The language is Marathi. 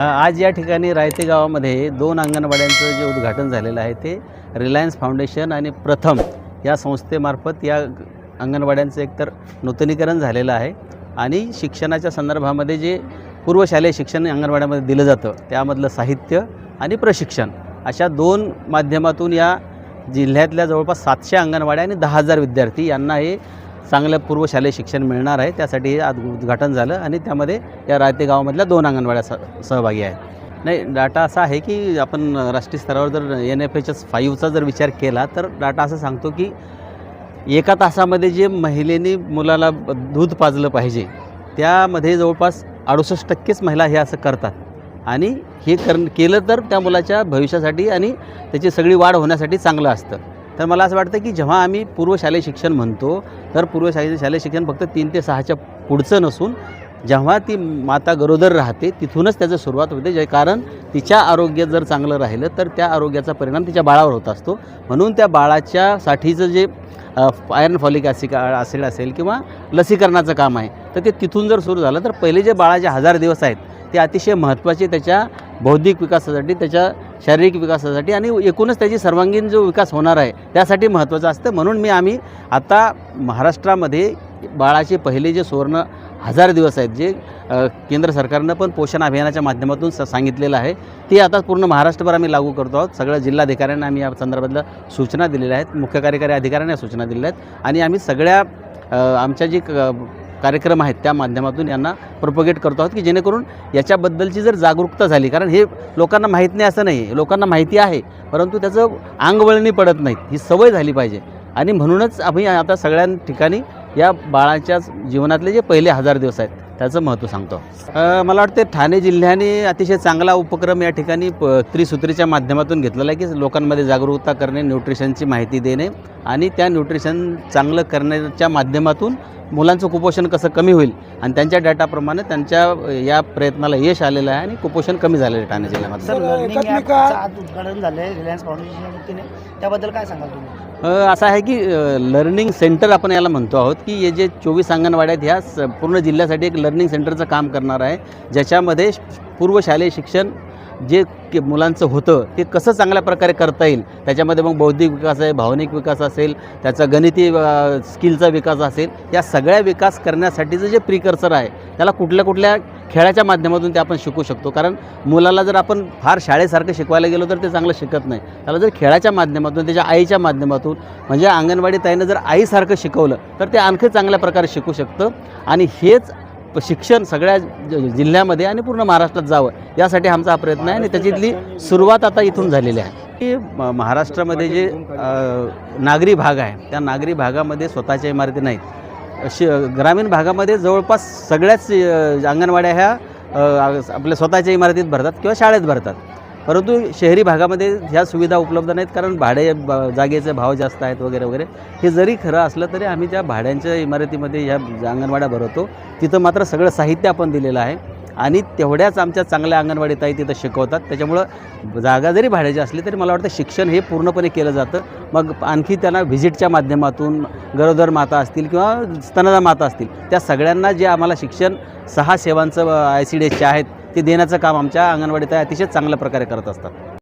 आज या ठिकाणी रायते गावामध्ये दोन अंगणवाड्यांचं जे उद्घाटन झालेलं आहे ते रिलायन्स फाउंडेशन आणि प्रथम या संस्थेमार्फत या अंगणवाड्यांचं एकतर नूतनीकरण झालेलं आहे आणि शिक्षणाच्या संदर्भामध्ये जे पूर्वशालेय शिक्षण अंगणवाड्यामध्ये दिलं जातं त्यामधलं साहित्य आणि प्रशिक्षण अशा दोन माध्यमातून या जिल्ह्यातल्या जवळपास सातशे अंगणवाड्या आणि दहा हजार विद्यार्थी यांना हे चांगलं पूर्वशालेय शिक्षण मिळणार आहे. त्यासाठी हे आज उद्घाटन झालं आणि त्यामध्ये या रायते गावामधल्या दोन अंगणवाड्या स सहभागी आहेत. नाही डाटा असा आहे की आपण राष्ट्रीय स्तरावर जर एन एफ एच एस फाईव्हचा जर विचार केला तर डाटा असं सांगतो की एका तासामध्ये जे महिलेने मुलाला ब- दूध पाजलं पाहिजे त्यामध्ये जवळपास अडुसष्ट टक्केच महिला हे असं करतात. आणि हे कर केलं तर त्या मुलाच्या भविष्यासाठी आणि त्याची सगळी वाढ होण्यासाठी चांगलं असतं. तर मला असं वाटतं की जेव्हा आम्ही पूर्वशालेय शिक्षण म्हणतो तर पूर्वशालेय शालेय शिक्षण फक्त तीन ते सहाच्या पुढचं नसून जेव्हा ती माता गरोदर राहते तिथूनच त्याचं सुरुवात होते जे कारण तिच्या आरोग्य जर चांगलं राहिलं तर त्या आरोग्याचा परिणाम तिच्या बाळावर होत असतो. म्हणून त्या बाळाच्या साठीचं जे आयर्न फॉलिक ॲसिड ॲसिड असेल किंवा लसीकरणाचं काम आहे तर ते तिथून जर सुरू झालं तर पहिले जे बाळाचे हजार दिवस आहेत ते अतिशय महत्त्वाचे त्याच्या बौद्धिक विकासासाठी त्याच्या शारीरिक विकासासाठी आणि एकूणच त्याची सर्वांगीण जो विकास होणार आहे त्यासाठी महत्त्वाचं असतं. म्हणून मी आम्ही आता महाराष्ट्रामध्ये बाळाचे पहिले जे सुवर्ण हजार दिवस आहेत जे केंद्र सरकारनं पण पोषण अभियानाच्या माध्यमातून स सांगितलेलं आहे ते आता पूर्ण महाराष्ट्रभर आम्ही लागू करतो आहोत. सगळ्या जिल्हाधिकाऱ्यांना आम्ही या संदर्भातल्या सूचना दिलेल्या आहेत. मुख्य कार्यकारी अधिकाऱ्यांना सूचना दिलेल्या आहेत. आणि आम्ही सगळ्या आमच्या जी क- कार्यक्रम आहेत त्या माध्यमातून यांना प्रोपोगेट करतो आहोत की जेणेकरून याच्याबद्दलची जर जागरूकता झाली कारण हे लोकांना माहीत नाही असं नाही लोकांना माहिती आहे परंतु त्याचं अंगवळणी पडत नाहीत ही सवय झाली पाहिजे. आणि म्हणूनच आम्ही आता सगळ्या ठिकाणी या बाळाच्या जीवनातले जे पहिले हजार दिवस आहेत त्याचं महत्त्व सांगतो. मला वाटते ठाणे जिल्ह्याने अतिशय चांगला उपक्रम या ठिकाणी प त्रिसूत्रीच्या माध्यमातून घेतलेला आहे की लोकांमध्ये जागरूकता करणे न्यूट्रिशनची माहिती देणे आणि त्या न्यूट्रिशन चांगलं करण्याच्या माध्यमातून मुलांचं कुपोषण कसं कमी होईल आणि त्यांच्या डाटाप्रमाणे त्यांच्या या प्रयत्नाला यश आलेलं आहे आणि कुपोषण कमी झालेलं आहे ठाणे जिल्ह्यामध्ये. सर तर लर्निंग एकात्मिका- ॲपचं आज उद्घाटन झालं आहे रिलायन्स फाउंडेशनच्या वतीने. त्याबद्दल काय सांगाल तुम्ही? असं आहे की लर्निंग सेंटर आपण याला म्हणतो आहोत की हे जे चोवीस अंगणवाड्या आहेत ह्या स- पूर्ण जिल्ह्यासाठी एक लर्निंग सेंटरचं काम करणार आहे. ज्याच्यामध्ये पूर्व शालेय शिक्षण जे के मुलांचं होतं ते कसं चांगल्या प्रकारे करता येईल? त्याच्यामध्ये मग बौद्धिक विकास आहे भावनिक विकास असेल त्याचा गणिती स्किलचा विकास असेल या सगळ्या विकास करण्यासाठीचं जे प्रिकर्सर आहे त्याला कुठल्या कुठल्या खेळाच्या माध्यमातून ते आपण शिकू शकतो. कारण मुलाला जर आपण फार शाळेसारखं शिकवायला गेलो तर ते चांगलं शिकत नाही. त्याला जर खेळाच्या माध्यमातून त्याच्या आईच्या माध्यमातून म्हणजे अंगणवाडी ताईनं जर आईसारखं शिकवलं तर ते आणखी चांगल्या प्रकारे शिकू शकतं. आणि हेच शिक्षण सगळ्या ज- जिल्ह्यामध्ये आणि पूर्ण महाराष्ट्रात जावं यासाठी आमचा हा प्रयत्न आहे. आणि त्याच्यातली सुरुवात आता इथून झालेली आहे. की म- महाराष्ट्रामध्ये जे नागरी भाग आहे त्या नागरी भागामध्ये स्वतःच्या इमारती नाहीत. शि ग्रामीण भागामध्ये जवळपास सगळ्याच अंगणवाड्या ह्या आपल्या स्वतःच्या इमारतीत भरतात किंवा शाळेत भरतात. परंतु शहरी भागामध्ये ह्या सुविधा उपलब्ध नाहीत कारण भाडे ब- जागेचे भाव जास्त आहेत वगैरे वगैरे. हे जरी खरं असलं तरी आम्ही त्या भाड्यांच्या इमारतीमध्ये ह्या अंगणवाड्या भरवतो तिथं मात्र सगळं साहित्य आपण दिलेलं आहे. आणि तेवढ्याच आमच्या चांगल्या अंगणवाडी ताई तिथं शिकवतात. त्याच्यामुळं जागा जरी भाड्याची असली तरी मला वाटतं शिक्षण हे पूर्णपणे केलं जातं. मग आणखी त्यांना व्हिजिटच्या माध्यमातून गरोदर माता असतील किंवा स्तनदा माता असतील त्या सगळ्यांना जे आम्हाला शिक्षण सहा सेवांचं आय सी डी एसचे आहेत ते देण्याचं काम आमच्या अंगणवाडीत अतिशय चांगल्या प्रकारे करत असतात.